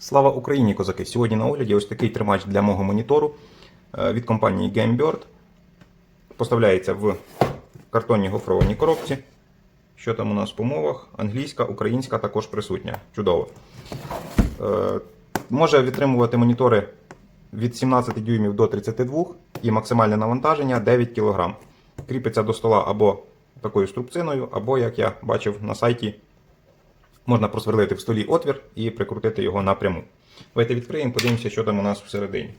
Слава Україні, козаки! Сьогодні на огляді ось такий тримач для мого монітору е, від компанії GameBird. Поставляється в картонній гофрованій коробці. Що там у нас по мовах? Англійська, українська також присутня. Чудово. Е, Може відтримувати монітори від 17 дюймів до 32 і максимальне навантаження 9 кг. Кріпиться до стола або такою струбциною, або, як я бачив на сайті, Можна просверлити в столі отвір і прикрутити його напряму. Давайте відкриємо, подивимося, що там у нас всередині.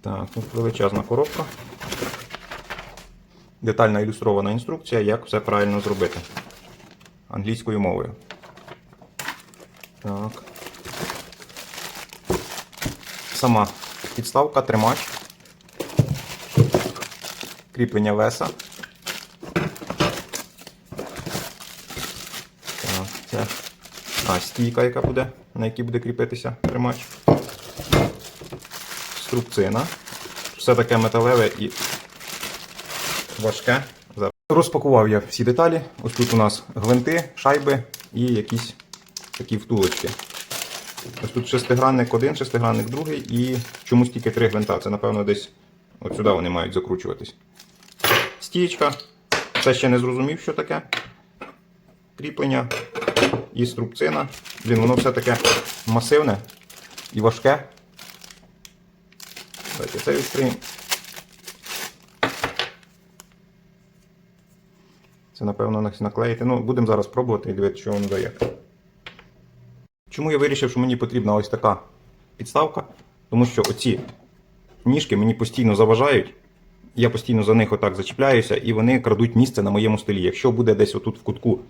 Так, тут величезна коробка. Детальна ілюстрована інструкція, як все правильно зробити. Англійською мовою. Так. Сама підставка, тримач, кріплення веса. Так, це а, стійка, яка буде, на якій буде кріпитися тримач. Струбцина. Все таке металеве і важке. Розпакував я всі деталі. Ось тут у нас гвинти, шайби і якісь такі втулочки. Ось тут шестигранник один, шестигранник другий і чомусь тільки три гвинта. Це, напевно, десь от сюди вони мають закручуватись. Стієчка. Це ще не зрозумів, що таке. Кріплення і струбцина. Блін, воно все таке масивне і важке. Давайте це відкриємо. Це, напевно, наклеїти. Ну, будемо зараз пробувати і дивитися, що воно дає. Чому я вирішив, що мені потрібна ось така підставка? Тому що оці ніжки мені постійно заважають. Я постійно за них отак зачіпляюся, і вони крадуть місце на моєму столі. Якщо буде десь отут в кутку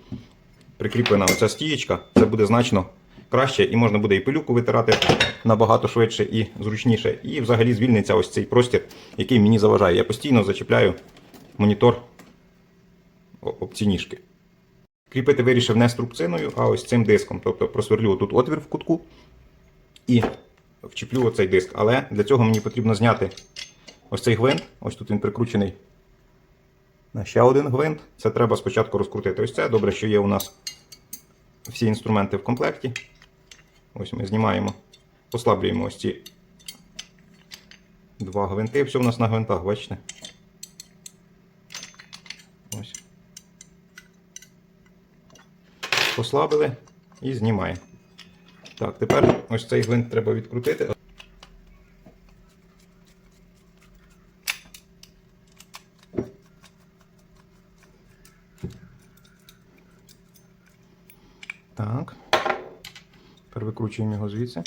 прикріплена оця стієчка, це буде значно краще, і можна буде і пилюку витирати набагато швидше і зручніше. І взагалі звільниться ось цей простір, який мені заважає. Я постійно зачіпляю монітор об ці ніжки. Кріпити вирішив не струбциною, а ось цим диском. Тобто просверлю тут отвір в кутку і вчіплю оцей диск. Але для цього мені потрібно зняти ось цей гвинт. Ось тут він прикручений на ще один гвинт. Це треба спочатку розкрутити. Ось це. Добре, що є у нас всі інструменти в комплекті. Ось ми знімаємо, послаблюємо ось ці два гвинти. Все у нас на гвинтах, бачите? Ось. Послабили і знімаємо. Так, тепер ось цей гвинт треба відкрутити. Так. Тепер викручуємо його звідси.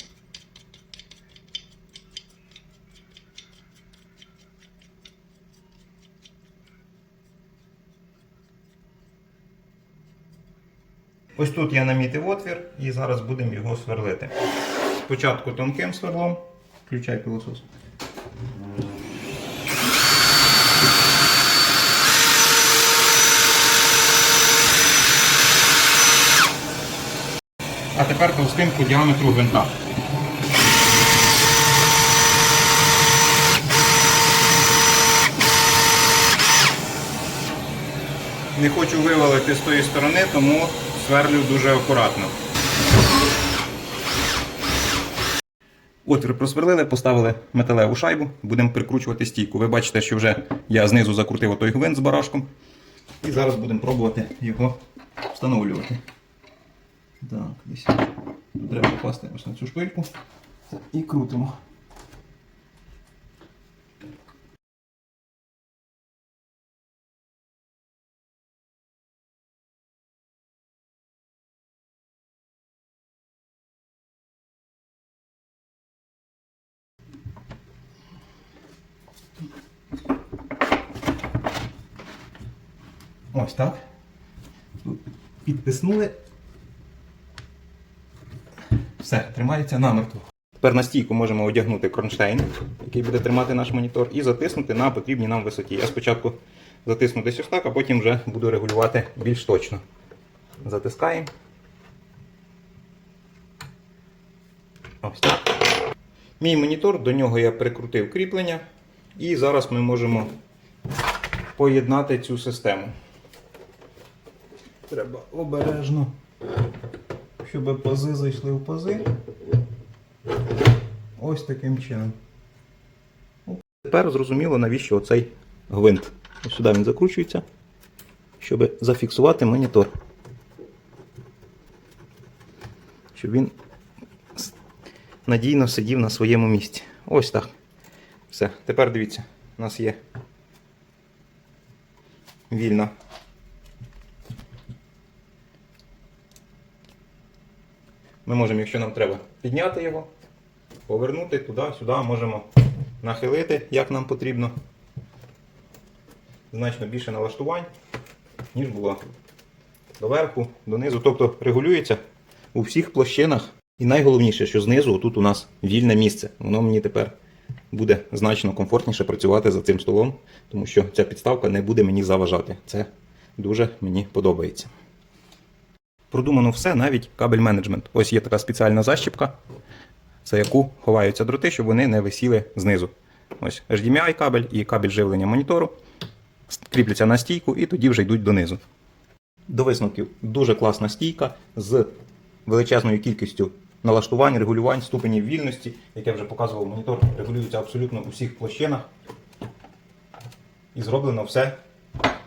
Ось тут я намітив отвір і зараз будемо його сверлити. Спочатку тонким сверлом. Включай пилосос. А тепер товстим по діаметру гвинта. Не хочу вивалити з тої сторони, тому сверлю дуже акуратно. Отвір просверлили, поставили металеву шайбу, будемо прикручувати стійку. Ви бачите, що вже я знизу закрутив отой гвинт з барашком. І зараз будемо пробувати його встановлювати. Так, десь треба попасти ось на цю шпильку і крутимо. Ось так. Тут підтиснули. Все, тримається намертво. Тепер на стійку можемо одягнути кронштейн, який буде тримати наш монітор, і затиснути на потрібній нам висоті. Я спочатку затисну десь ось так, а потім вже буду регулювати більш точно. Затискаємо. Ось так. Мій монітор, до нього я прикрутив кріплення. І зараз ми можемо поєднати цю систему. Треба обережно, щоб пази зайшли в пази. Ось таким чином. Тепер зрозуміло, навіщо оцей гвинт. Сюди він закручується, щоб зафіксувати монітор. Щоб він надійно сидів на своєму місці. Ось так. Все. Тепер дивіться, у нас є вільна. Ми можемо, якщо нам треба, підняти його, повернути туди-сюди, можемо нахилити, як нам потрібно. Значно більше налаштувань, ніж було доверху, донизу. Тобто регулюється у всіх площинах. І найголовніше, що знизу тут у нас вільне місце. Воно мені тепер буде значно комфортніше працювати за цим столом, тому що ця підставка не буде мені заважати. Це дуже мені подобається. Продумано все, навіть кабель менеджмент. Ось є така спеціальна защіпка, за яку ховаються дроти, щоб вони не висіли знизу. Ось HDMI кабель і кабель живлення монітору кріпляться на стійку і тоді вже йдуть донизу. До висновків дуже класна стійка з величезною кількістю налаштувань, регулювань, ступенів вільності, як я вже показував, монітор регулюється абсолютно у всіх площинах. І зроблено все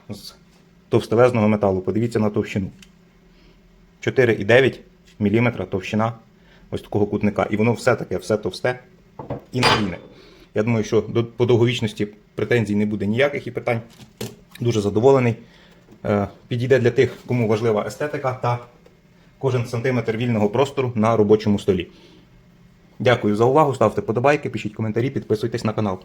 з товстелезного металу. Подивіться на товщину. 4,9 мм товщина ось такого кутника. І воно все таке, все товсте і надійне. Я думаю, що до, по довговічності претензій не буде ніяких і питань. Дуже задоволений. Е, Підійде для тих, кому важлива естетика та кожен сантиметр вільного простору на робочому столі. Дякую за увагу. Ставте подобайки, пишіть коментарі, підписуйтесь на канал.